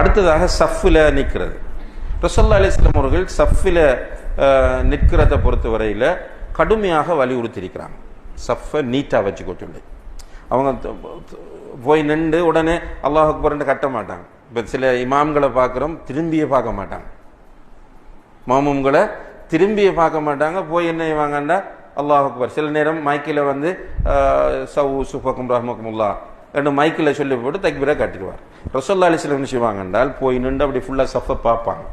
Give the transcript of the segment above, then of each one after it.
அடுத்ததாக சஃபில் நிற்கிறது. ரசல்லா அலிஸ்லாம் அவர்கள் சஃபில் நிற்கிறத பொறுத்தவரையில் கடுமையாக வலியுறுத்தியிருக்கிறாங்க. சஃபை நீட்டாக வச்சு சொல்லி அவங்க போய் நின்று உடனே அல்லாஹ் அக்பர்னு கட்ட மாட்டாங்க. இப்போ சில இமாம்களை பார்க்குறோம் திரும்பியே பார்க்க மாட்டாங்க. மாமும்களை திரும்பிய பார்க்க மாட்டாங்க. போய் என்ன செய்வாங்கன்னா அல்லாஹ் அக்பர். சில நேரம் மைக்கில் வந்து சவு சுஃபக்கும் ரஹ்மக்குமுல்லா ரெண்டு மைக்கில் சொல்லி போட்டு தக்பீராக கட்டிடுவார். ரசோல்லா அலிஸ்லம் செய்வாங்க என்றால் போய் நின்று அப்படி ஃபுல்லாக சஃபை பார்ப்பாங்க.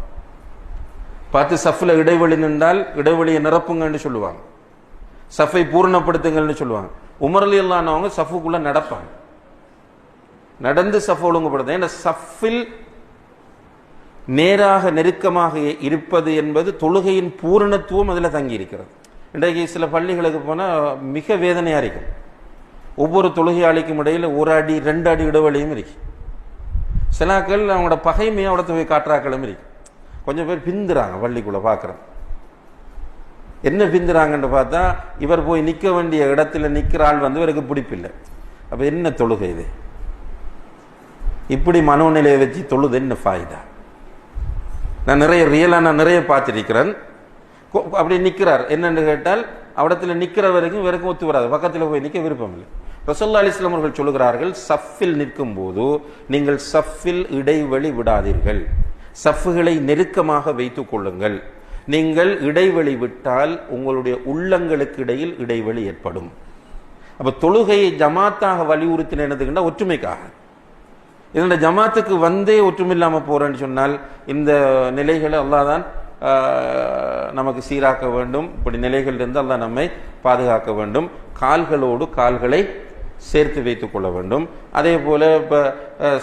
பார்த்து சஃப்பில் இடைவெளி நின்றால் இடைவெளியை நிரப்புங்கன்னு சொல்லுவாங்க. சஃபை பூரணப்படுத்துங்கள்னு சொல்லுவாங்க. உமரலி இல்லாதவங்க சஃபுக்குள்ளே நடப்பாங்க. நடந்து சஃப் ஒழுங்குபடுத்த ஏன்னா சஃபில் நேராக நெருக்கமாக இருப்பது என்பது தொழுகையின் பூரணத்துவம் அதில் தங்கி இருக்கிறது இன்றைக்கு சில பள்ளிகளுக்கு போனால் மிக வேதனையாக இருக்கும். ஒவ்வொரு தொழுகையாளிக்கும் இடையில் ஒரு அடி ரெண்டு அடி இடைவெளியும் இருக்கு. சிலாக்கள் அவங்களோட பகைமையை அவடத்த போய் காட்டுறாக்களும் இருக்கு. கொஞ்சம் பேர் பிந்துறாங்க பள்ளிக்குள்ள பார்க்குறோம் என்ன பிந்துறாங்கன்னு பார்த்தா இவர் போய் நிற்க வேண்டிய இடத்துல நிற்கிற ஆள் வந்து இவருக்கு பிடிப்பில்லை. அப்போ என்ன தொழுகை இது? இப்படி மனோநிலையை வச்சு தொழுது என்ன ஃபாய்தா? நான் நிறைய ரியலாக நான் நிறைய பார்த்துருக்கிறேன். அப்படி நிற்கிறார் என்னென்னு கேட்டால் அவடத்தில் நிற்கிற வரைக்கும் இவருக்கும் ஒத்து வராது. பக்கத்தில் போய் நிற்க விருப்பம் இல்லை ரசல்லா அலிஸ்லாம் அவர்கள் சொல்லுகிறார்கள் சஃபில் நிற்கும் போது நீங்கள் சஃபில் இடைவெளி விடாதீர்கள். சஃப்புகளை நெருக்கமாக வைத்துக் கொள்ளுங்கள். நீங்கள் இடைவெளி விட்டால் உங்களுடைய உள்ளங்களுக்கு இடையில் இடைவெளி ஏற்படும். அப்போ தொழுகையை ஜமாத்தாக வலியுறுத்தினதுக்குன்னா ஒற்றுமைக்காக. இதோட ஜமாத்துக்கு வந்தே ஒற்றுமில்லாமல் போகிறேன்னு சொன்னால் இந்த நிலைகளை அல்லாதான் நமக்கு சீராக்க வேண்டும். இப்படி நிலைகள் இருந்து நம்மை பாதுகாக்க வேண்டும். கால்களோடு கால்களை சேர்த்து வைத்துக் கொள்ள வேண்டும். அதே போல இப்போ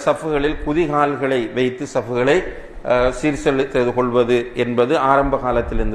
சஃபுகளில் குதிகால்களை வைத்து சஃபுகளை சீர்செலுத்திக் கொள்வது என்பது ஆரம்ப காலத்திலிருந்து வர